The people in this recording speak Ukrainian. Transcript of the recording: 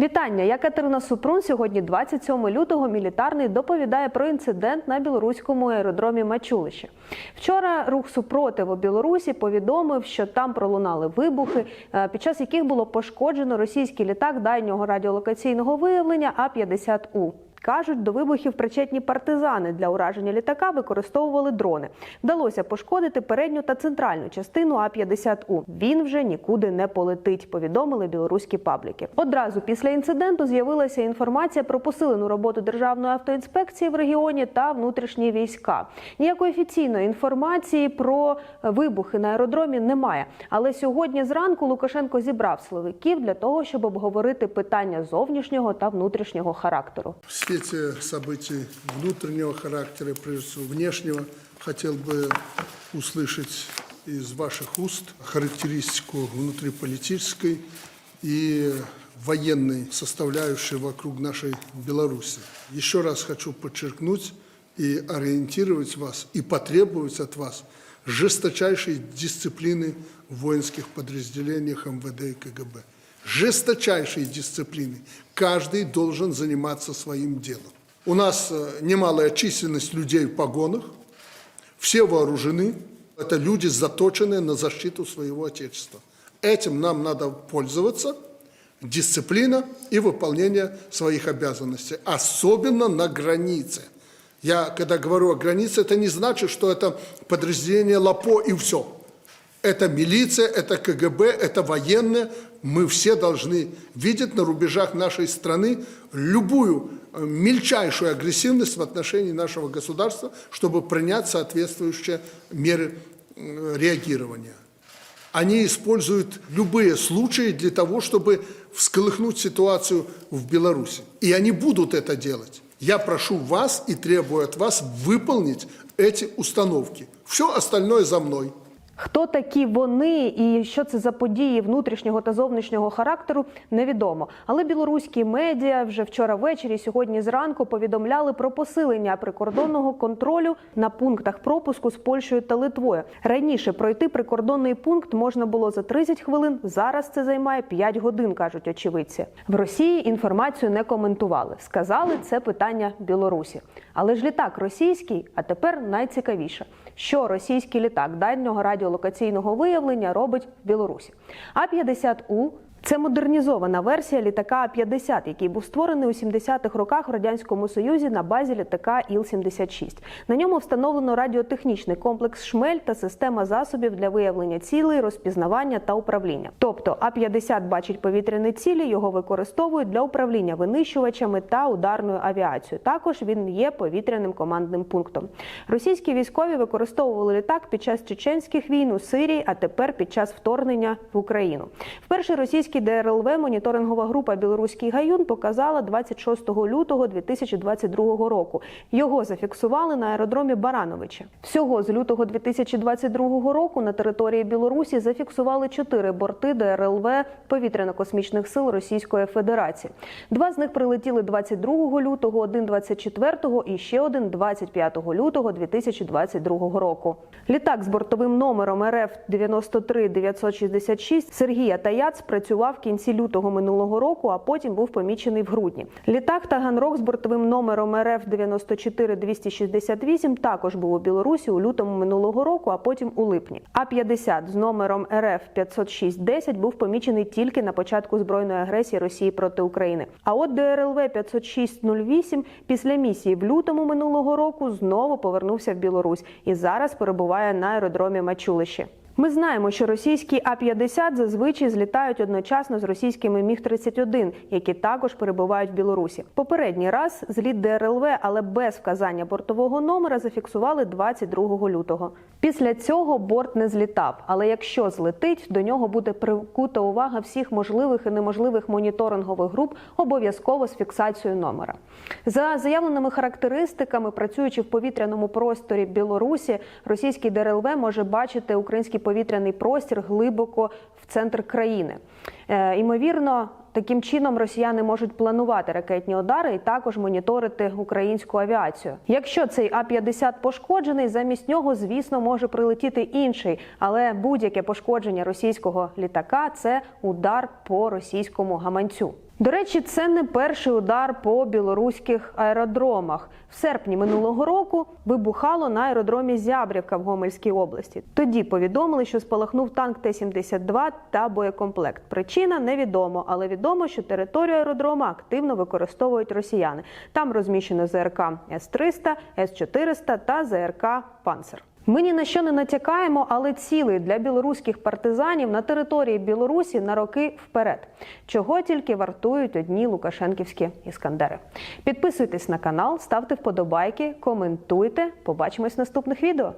Вітання! Я Катерина Супрун. Сьогодні, 27 лютого, мілітарний доповідає про інцидент на білоруському аеродромі Мачулище. Вчора рух супротиву Білорусі повідомив, що там пролунали вибухи, е, під час яких було пошкоджено російський літак дальнього радіолокаційного виявлення А-50У. Кажуть, до вибухів причетні партизани для ураження літака використовували дрони. Вдалося пошкодити передню та центральну частину А-50У. Він вже нікуди не полетить. Повідомили білоруські пабліки. Одразу після інциденту з'явилася інформація про посилену роботу державної автоінспекції в регіоні та внутрішні війська. Ніякої офіційної інформації про вибухи на аеродромі немає. Але сьогодні зранку Лукашенко зібрав силовиків для того, щоб обговорити питання зовнішнього та внутрішнього характеру. В свете событий внутреннего характера, прежде всего внешнего, хотел бы услышать из ваших уст характеристику внутриполитической и военной составляющей вокруг нашей Беларуси. Еще раз хочу подчеркнуть и ориентировать вас, и потребовать от вас жесточайшей дисциплины в воинских подразделениях МВД и КГБ жесточайшей дисциплины. Каждый должен заниматься своим делом. У нас э, немалая численность людей в погонах, все вооружены. Это люди, заточенные на защиту своего Отечества. Этим нам надо пользоваться. Дисциплина и выполнение своих обязанностей, особенно на границе. Я, когда говорю о границе, это не значит, что это подразделение ЛАПО и все. Это милиция, это КГБ, это военные. Мы все должны видеть на рубежах нашей страны любую э, мельчайшую агрессивность в отношении нашего государства, чтобы принять соответствующие меры реагирования. Они используют любые случаи для того, чтобы всколыхнуть ситуацию в Беларуси. И они будут это делать. Я прошу вас и требую от вас выполнить эти установки. Все остальное за мной. Хто такі вони і що це за події внутрішнього та зовнішнього характеру, невідомо. Але білоруські медіа вже вчора ввечері, сьогодні зранку повідомляли про посилення прикордонного контролю на пунктах пропуску з Польщею та Литвою. Раніше пройти прикордонний пункт можна було за 30 хвилин. Зараз це займає 5 годин, кажуть очевидці. В Росії інформацію не коментували. Сказали, це питання Білорусі. Але ж літак російський, а тепер найцікавіше, що російський літак дальнього радіолокаційного виявлення робить в Білорусі. А-50У це модернізована версія літака А-50, який був створений у 70-х роках в радянському союзі на базі літака Іл-76. На ньому встановлено радіотехнічний комплекс «Шмель» та система засобів для виявлення цілей, розпізнавання та управління. Тобто А-50 бачить повітряні цілі, його використовують для управління винищувачами та ударною авіацією. Також він є повітряним командним пунктом. Російські військові використовували літак під час чеченських війн у Сирії, а тепер під час вторгнення в Україну. Вперше російський ДРЛВ моніторингова група Білоруський гаюн показала 26 лютого 2022 року. Його зафіксували на аеродромі Барановича. Всього з лютого 2022 року на території Білорусі зафіксували чотири борти ДРЛВ повітряно-космічних сил Російської Федерації. Два з них прилетіли 22 лютого, один 24 і ще один 25 лютого 2022 року. Літак з бортовим номером РФ 93 966 Сергія Таяц працював в кінці лютого минулого року, а потім був помічений в грудні. Літак Таганрог з бортовим номером РФ 94 268 також був у Білорусі у лютому минулого року, а потім у липні. А 50 з номером РФ 506 10 був помічений тільки на початку збройної агресії Росії проти України. А от ДРЛВ 50608 після місії в лютому минулого року знову повернувся в Білорусь і зараз перебуває на аеродромі Мачулище. Ми знаємо, що російські А-50 зазвичай злітають одночасно з російськими Міг-31, які також перебувають в Білорусі. Попередній раз зліт ДРЛВ, але без вказання бортового номера, зафіксували 22 лютого. Після цього борт не злітав. Але якщо злетить, до нього буде прикута увага всіх можливих і неможливих моніторингових груп, обов'язково з фіксацією номера. За заявленими характеристиками, працюючи в повітряному просторі Білорусі, російський ДРЛВ може бачити український повітряний простір глибоко в центр країни. Е, Імовірно, таким чином росіяни можуть планувати ракетні удари і також моніторити українську авіацію. Якщо цей А-50 пошкоджений, замість нього, звісно, може прилетіти інший, але будь-яке пошкодження російського літака це удар по російському гаманцю. До речі, це не перший удар по білоруських аеродромах. В серпні минулого року вибухало на аеродромі Зябрівка в Гомельській області. Тоді повідомили, що спалахнув танк Т-72 та боєкомплект. Причина невідомо, але відомо, що територію аеродрома активно використовують росіяни. Там розміщено ЗРК С-300, С-400 та ЗРК Панцер. Ми ні на що не натякаємо, але цілий для білоруських партизанів на території Білорусі на роки вперед. Чого тільки вартують одні лукашенківські іскандери. Підписуйтесь на канал, ставте вподобайки, коментуйте. Побачимось в наступних відео.